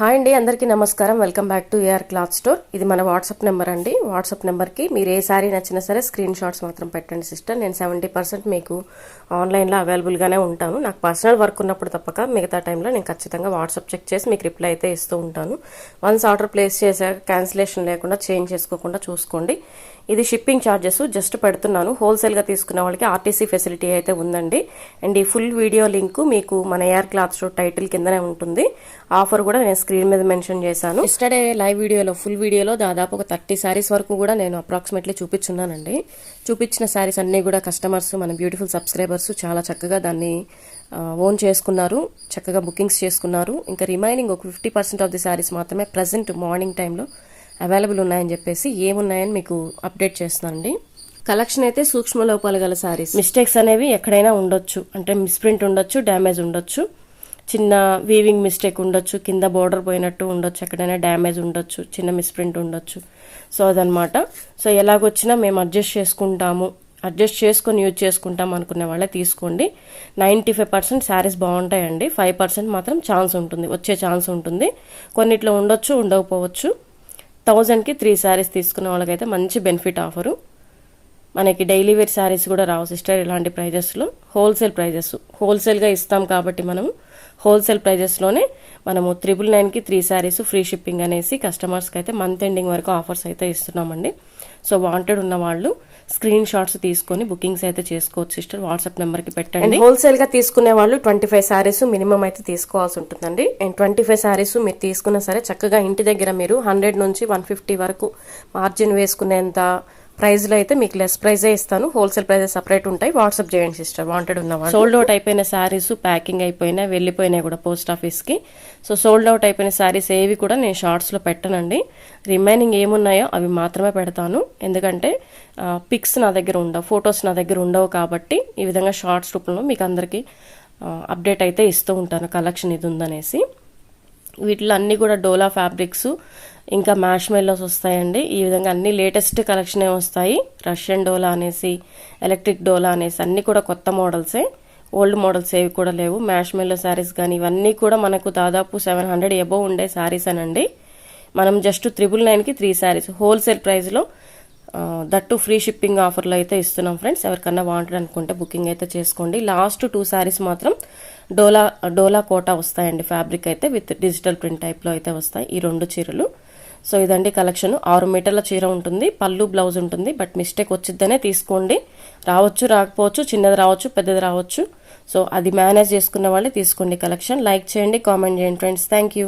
Hi అండి అందరికీ నమస్కారం. Welcome back to A R cloth store ఇది మన వాట్సాప్ నెంబర్ అండి. వాట్సాప్ నెంబర్కి మీరు ఏ శారీ నచ్చినా సరే స్క్రీన్ షాట్స్ మాత్రం పెట్టండి సిస్టర్ నేను సెవెంటీ పర్సెంట్ మీకు ఆన్లైన్లో అవైలబుల్గానే ఉంటాను. నాకు పర్సనల్ వర్క్ ఉన్నప్పుడు తప్పక మిగతా టైంలో నేను ఖచ్చితంగా వాట్సాప్ చెక్ చేసి మీకు రిప్లై అయితే ఇస్తూ ఉంటాను. వన్స్ ఆర్డర్ ప్లేస్ చేశాక క్యాన్సిలేషన్ లేకుండా చేంజ్ చేసుకోకుండా చూసుకోండి. ఇది షిప్పింగ్ ఛార్జెస్ జస్ట్ పెడుతున్నాను. హోల్సేల్గా తీసుకున్న వాళ్ళకి ఆర్టీసీ ఫెసిలిటీ అయితే ఉందండి. అండ్ ఈ ఫుల్ వీడియో లింక్ మీకు మన ఎయిర్ క్లాత్ స్టోర్ టైటిల్ కిందనే ఉంటుంది. ఆఫర్ కూడా నేను స్క్రీన్ మీద మెన్షన్ చేశాను. ఎస్టర్డే లైవ్ వీడియోలో ఫుల్ వీడియోలో దాదాపు ఒక థర్టీ శారీస్ వరకు కూడా నేను అప్రాక్సిమేట్లీ చూపించున్నానండి. చూపించిన శారీస్ అన్నీ కూడా కస్టమర్స్ మన బ్యూటిఫుల్ సబ్స్క్రైబర్స్ చాలా చక్కగా దాన్ని ఓన్ చేసుకున్నారు చక్కగా బుకింగ్స్ చేసుకున్నారు. ఇంకా రిమైనింగ్ ఒక fifty percent of the saris మాత్రమే ప్రజెంట్ మార్నింగ్ టైంలో అవైలబుల్ ఉన్నాయని చెప్పేసి ఏమున్నాయని మీకు అప్డేట్ చేస్తానండి కలెక్షన్ అయితే సూక్ష్మ లోపాలు గల సారీస్ మిస్టేక్స్ అనేవి ఎక్కడైనా ఉండొచ్చు. అంటే మిస్ప్రింట్ ఉండొచ్చు డ్యామేజ్ ఉండొచ్చు. చిన్న వీవింగ్ మిస్టేక్ ఉండొచ్చు కింద బోర్డర్ పోయినట్టు ఉండొచ్చు ఎక్కడైనా డ్యామేజ్ ఉండొచ్చు చిన్న మిస్ప్రింట్ ఉండొచ్చు. సో అదనమాట సో ఎలాగొచ్చినా మేము అడ్జస్ట్ చేసుకుంటాము. అడ్జస్ట్ చేసుకొని యూజ్ చేసుకుంటాం అనుకునే వాళ్ళే తీసుకోండి. నైంటీ ఫైవ్ పర్సెంట్ శారీస్ బాగుంటాయండి. ఫైవ్ పర్సెంట్ మాత్రం ఛాన్స్ ఉంటుంది. వచ్చే ఛాన్స్ ఉంటుంది. కొన్నిట్లో ఉండొచ్చు ఉండకపోవచ్చు. థౌజండ్కి త్రీ శారీస్ తీసుకున్న వాళ్ళకైతే మంచి బెనిఫిట్ ఆఫరు మనకి డైలీ వేర్ శారీస్ కూడా రావు సిస్టర్ ఇలాంటి ప్రైజెస్లో హోల్సేల్ ప్రైజెస్ హోల్సేల్గా ఇస్తాం కాబట్టి మనము హోల్సేల్ ప్రైజెస్లోనే మనము త్రిబుల్ నైన్కి త్రీ శారీస్ ఫ్రీ షిప్పింగ్ అనేసి కస్టమర్స్కి అయితే మంత్ ఎండింగ్ వరకు ఆఫర్స్ అయితే ఇస్తున్నామండి. సో వాంటెడ్ ఉన్న వాళ్ళు స్క్రీన్ షాట్స్ తీసుకొని బుకింగ్స్ అయితే చేసుకోవచ్చు సిస్టర్ వాట్సాప్ నెంబర్కి పెట్టండి. హోల్సేల్గా తీసుకునే వాళ్ళు ట్వంటీ ఫైవ్ శారీస్ మినిమం అయితే తీసుకోవాల్సి ఉంటుందండి. అండ్ ట్వంటీ ఫైవ్ శారీస్ మీరు తీసుకున్నా సరే చక్కగా ఇంటి దగ్గర మీరు హండ్రెడ్ నుంచి వన్ ఫిఫ్టీ వరకు మార్జిన్ వేసుకునేంత ప్రైస్లో అయితే మీకు లెస్ ప్రైజే ఇస్తాను. హోల్సేల్ ప్రైజెస్ సపరేట్ ఉంటాయి. వాట్సాప్ చేయండి సిస్టర్. వాంటెడ్ ఉన్న సోల్డ్ అవుట్ అయిపోయిన శారీస్ ప్యాకింగ్ అయిపోయినా వెళ్ళిపోయినాయి కూడా పోస్ట్ ఆఫీస్కి. సో సోల్డ్ అవుట్ అయిపోయిన శారీస్ ఏవి కూడా నేను షార్ట్స్లో పెట్టనండి. రిమైనింగ్ ఏమున్నాయో అవి మాత్రమే పెడతాను. ఎందుకంటే పిక్స్ నా దగ్గర ఉండవు ఫొటోస్ నా దగ్గర ఉండవు కాబట్టి ఈ విధంగా షార్ట్స్ రూపంలో మీకు అందరికీ అప్డేట్ అయితే ఇస్తూ ఉంటాను. కలెక్షన్ ఇది ఉందనేసి. వీటిలో అన్నీ కూడా డోలా ఫ్యాబ్రిక్స్ ఇంకా మ్యాష్ మెల్లోస్ వస్తాయండి. ఈ విధంగా అన్ని లేటెస్ట్ కలెక్షనే వస్తాయి. రష్యన్ డోలా అనేసి ఎలక్ట్రిక్ డోలా అనేసి అన్నీ కూడా కొత్త మోడల్సే ఓల్డ్ మోడల్స్ ఏవి కూడా లేవు. మ్యాష్ మెల్లో శారీస్ కానీ ఇవన్నీ కూడా మనకు దాదాపు సెవెన్ హండ్రెడ్ ఎబో ఉండే శారీస్ అనండి. మనం జస్ట్ త్రిబుల్ నైన్కి త్రీ శారీస్ హోల్సేల్ ప్రైస్లో దట్టు ఫ్రీ షిప్పింగ్ ఆఫర్లో అయితే ఇస్తున్నాం ఫ్రెండ్స్ ఎవరికన్నా వాంటెడ్ అనుకుంటే బుకింగ్ అయితే చేసుకోండి. లాస్ట్ టూ శారీస్ మాత్రం డోలా డోలా కోటా వస్తాయండి ఫ్యాబ్రిక్ అయితే విత్ డిజిటల్ ప్రింట్ టైప్లో అయితే వస్తాయి. ఈ రెండు చీరలు. సో ఇదండి కలెక్షన్. ఆరు మీటర్ల చీర ఉంటుంది. పళ్ళు బ్లౌజ్ ఉంటుంది. బట్ మిస్టేక్ వచ్చిద్దనే తీసుకోండి. రావచ్చు రాకపోవచ్చు చిన్నది రావచ్చు పెద్దది రావచ్చు. సో అది మేనేజ్ చేసుకున్న వాళ్ళే తీసుకోండి కలెక్షన్. లైక్ చేయండి కామెంట్ చేయండి ఫ్రెండ్స్. Thank you.